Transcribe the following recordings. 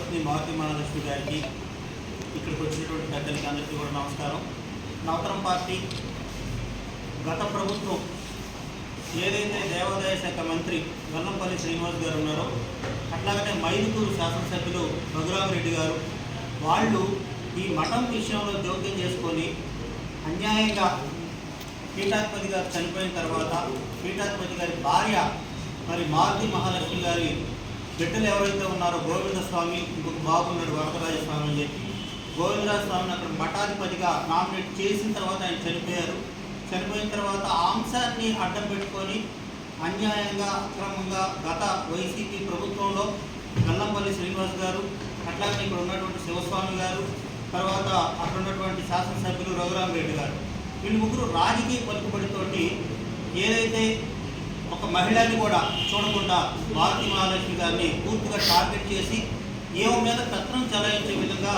గురుపత్ని మారుతి మహాలక్ష్మి గారికి ఇక్కడికి వచ్చినటువంటి పెద్దలకి అందరికీ కూడా నమస్కారం. నవతరం పార్టీ గత ప్రభుత్వం ఏదైతే దేవాదాయ శాఖ మంత్రి వెల్లంపల్లి శ్రీనివాస్ గారు ఉన్నారో అట్లాగనే మైదుకూరు శాసనసభ్యులు రఘురామరెడ్డి గారు వాళ్ళు ఈ మఠం విషయంలో జోక్యం చేసుకొని అన్యాయంగా పీఠాధిపతి గారు చనిపోయిన తర్వాత పీఠాధిపతి గారి భార్య మరి మారుతి మహాలక్ష్మి గారి బిడ్డలు ఎవరైతే ఉన్నారో గోవింద స్వామి ఇంకొక బాబున్నాడు వరదరాజ స్వామి అని చెప్పి. గోవిందరాజ స్వామిని అక్కడ మఠాధిపతిగా నామినేట్ చేసిన తర్వాత ఆయన చనిపోయారు. చనిపోయిన తర్వాత అంశాన్ని అడ్డం పెట్టుకొని అన్యాయంగా అక్రమంగా గత వైసీపీ ప్రభుత్వంలో గల్లంపల్లి శ్రీనివాస్ గారు అట్లాగే ఇక్కడ ఉన్నటువంటి శివస్వామి గారు తర్వాత అక్కడ ఉన్నటువంటి శాసనసభ్యులు రఘురామ్ రెడ్డి గారు. వీళ్ళు ముగ్గురు రాజకీయ పలుకుబడితోటి ఏదైతే ఒక మహిళని కూడా చూడకుండా మారుతి మహాలక్ష్మి గారిని పూర్తిగా టార్గెట్ చేసి ఏవ మీద పెత్తనం చెలాయించే విధంగా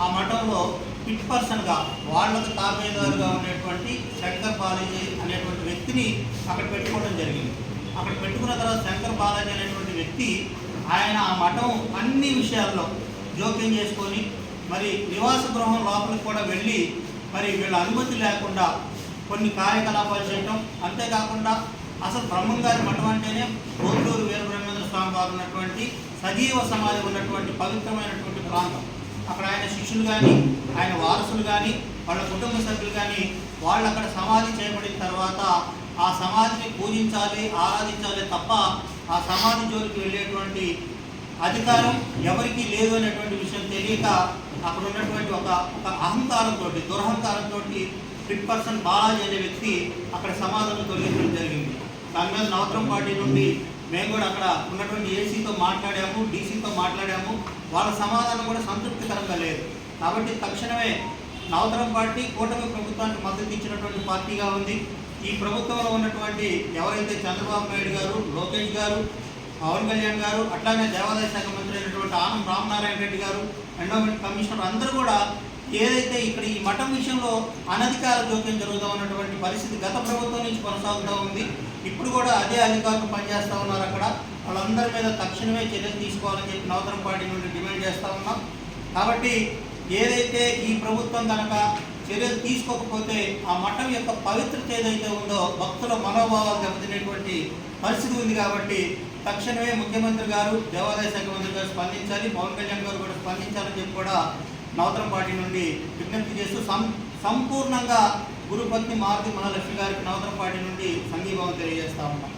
ఆ మఠంలో ఫిట్ పర్సన్గా వాళ్ళకు తాబేదారుగా ఉండేటువంటి శంకర్ బాలాజీ అనేటువంటి వ్యక్తిని అక్కడ పెట్టుకోవడం జరిగింది. అక్కడ పెట్టుకున్న తర్వాత శంకర్ బాలాజీ అనేటువంటి వ్యక్తి ఆయన ఆ మఠం అన్ని విషయాల్లో జోక్యం చేసుకొని మరి నివాస గృహం లోపలికి కూడా వెళ్ళి మరి వీళ్ళ అనుమతి లేకుండా కొన్ని కార్యకలాపాలు చేయటం అంతేకాకుండా అసలు బ్రహ్మంగారి మఠం అంటేనే గోండూరు వీరబ్రహ్మేంద్ర స్వామి వారు ఉన్నటువంటి సజీవ సమాధి ఉన్నటువంటి పవిత్రమైనటువంటి ప్రాంతం. అక్కడ ఆయన శిష్యులు కానీ ఆయన వారసులు కానీ వాళ్ళ కుటుంబ సభ్యులు కానీ వాళ్ళు అక్కడ సమాధి చేయబడిన తర్వాత ఆ సమాధిని పూజించాలి ఆరాధించాలి తప్ప ఆ సమాధి జోలికి వెళ్ళేటువంటి అధికారం ఎవరికీ లేదు అనేటువంటి విషయం తెలియక అక్కడ ఉన్నటువంటి ఒక ఒక అహంకారంతో దురహంకారంతో ఫిట్ పర్సన్ బాలాజీ అనే వ్యక్తి అక్కడ సమాధానం తొలగించడం జరిగింది. దాని మీద నవత్రం పార్టీ నుండి మేము కూడా అక్కడ ఉన్నటువంటి ఏసీతో మాట్లాడాము డీసీతో మాట్లాడాము. వాళ్ళ సమాధానం కూడా సంతృప్తికరంగా లేదు. కాబట్టి తక్షణమే నవతరం పార్టీ కూటమి ప్రభుత్వానికి మద్దతు ఇచ్చినటువంటి పార్టీగా ఉంది. ఈ ప్రభుత్వంలో ఉన్నటువంటి ఎవరైతే చంద్రబాబు నాయుడు గారు లోకేష్ గారు పవన్ కళ్యాణ్ గారు అట్లానే దేవాదాయ శాఖ మంత్రి అయినటువంటి ఆనం రామనారాయణ రెడ్డి గారు ఎండోమెంట్ కమిషనర్ అందరూ కూడా ఏదైతే ఇక్కడ ఈ మఠం విషయంలో అనధికార జోక్యం జరుగుతూ ఉన్నటువంటి పరిస్థితి గత ప్రభుత్వం నుంచి కొనసాగుతూ ఉంది. ఇప్పుడు కూడా అదే అధికారులు పనిచేస్తూ ఉన్నారు అక్కడ. వాళ్ళందరి మీద తక్షణమే చర్యలు తీసుకోవాలని చెప్పి నవతరం పార్టీ నుండి డిమాండ్ చేస్తూ ఉన్నాం. కాబట్టి ఏదైతే ఈ ప్రభుత్వం కనుక చర్యలు తీసుకోకపోతే ఆ మఠం యొక్క పవిత్రత ఏదైతే ఉందో భక్తుల మనోభావాలు దెబ్బతినేటువంటి పరిస్థితి ఉంది కాబట్టి తక్షణమే ముఖ్యమంత్రి గారు దేవాదాయ శాఖ మంత్రి గారు స్పందించాలి పవన్ కళ్యాణ్ గారు కూడా స్పందించాలని చెప్పి కూడా నవతరం పార్టీ నుండి విజ్ఞప్తి చేస్తూ సం సంపూర్ణంగా గురుపత్ని మారుతి మహాలక్ష్మి గారికి నవతరం పార్టీ నుండి సంఘీభావం తెలియజేస్తా ఉన్నాం.